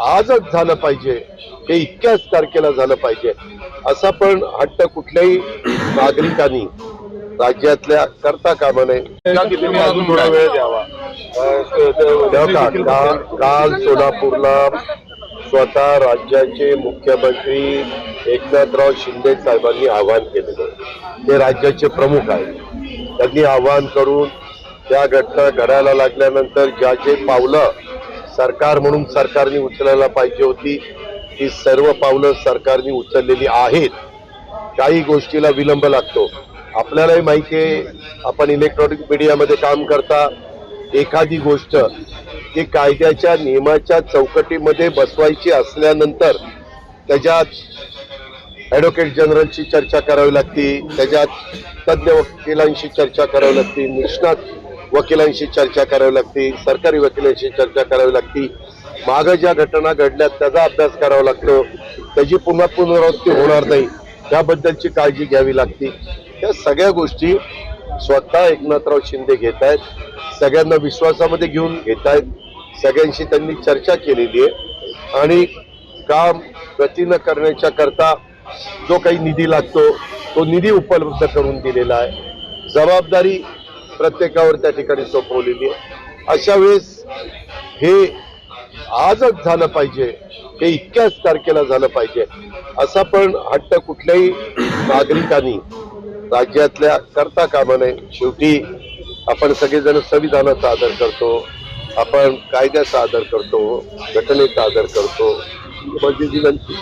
आजच झालं पाहिजे हे इतक्याच तारखेला झालं पाहिजे. असा पण हट्ट कुठल्याही नागरिकांनी राज्यातल्या करता कामा नये. अजून थोडा वेळ द्यावा. तेव्हा का- काल सोलापूरला स्वतः राज्याचे मुख्यमंत्री एकनाथराव शिंदे साहेबांनी आवाहन केलेलं ते राज्याचे प्रमुख आहेत. त्यांनी आवाहन करून त्या घटना घडायला लागल्यानंतर ज्या जे पावलं सरकार म्हणून सरकारने उचलायला पाहिजे होती. ही सर्व पावलं सरकारने उचललेली आहेत. काही गोष्टीला विलंब लागतो. आपल्यालाही माहिती आहे आपण इलेक्ट्रॉनिक मीडियामध्ये काम करता. एखादी गोष्ट ती कायद्याच्या नियमाच्या चौकटीमध्ये बसवायची असल्यानंतर त्याच्यात ॲडव्होकेट जनरलची चर्चा करावी लागती. त्याच्यात तज्ज्ञ वकिलांशी चर्चा करावी लागते. निष्णात वकिलांशी चर्चा करावी लागते सरकारी वकिलांशी चर्चा करावी लागते. मागं ज्या घटना घडल्यात त्याचा अभ्यास करावा लागतो. त्याची पुन्हा पुनरावृत्ती होणार नाही. त्याबद्दलची काळजी घ्यावी लागते. या सगळ्या गोष्टी स्वतः एकनाथराव शिंदे घेत आहेत. सगळ्यांना विश्वासामध्ये घेऊन घेत आहेत. सगळ्यांशी त्यांनी चर्चा केलेली आहे. आणि काम गतीनं करण्याच्या करता जो काही निधी लागतो तो निधी उपलब्ध करून दिलेला आहे. जबाबदारी प्रत्येकावर त्या ठिकाणी सोपवलेली आहे. अशा वेळेस हे आजच झालं पाहिजे. हे इतक्याच तारखेला झालं पाहिजे. असा पण हट्ट कुठल्याही नागरिकांनी राज्यातल्या करता कामा नये. शेवटी आपण सगळेजण संविधानाचा आदर करतो. आपण कायद्याचा आदर करतो. घटनेचा आदर करतो. माझी विनंती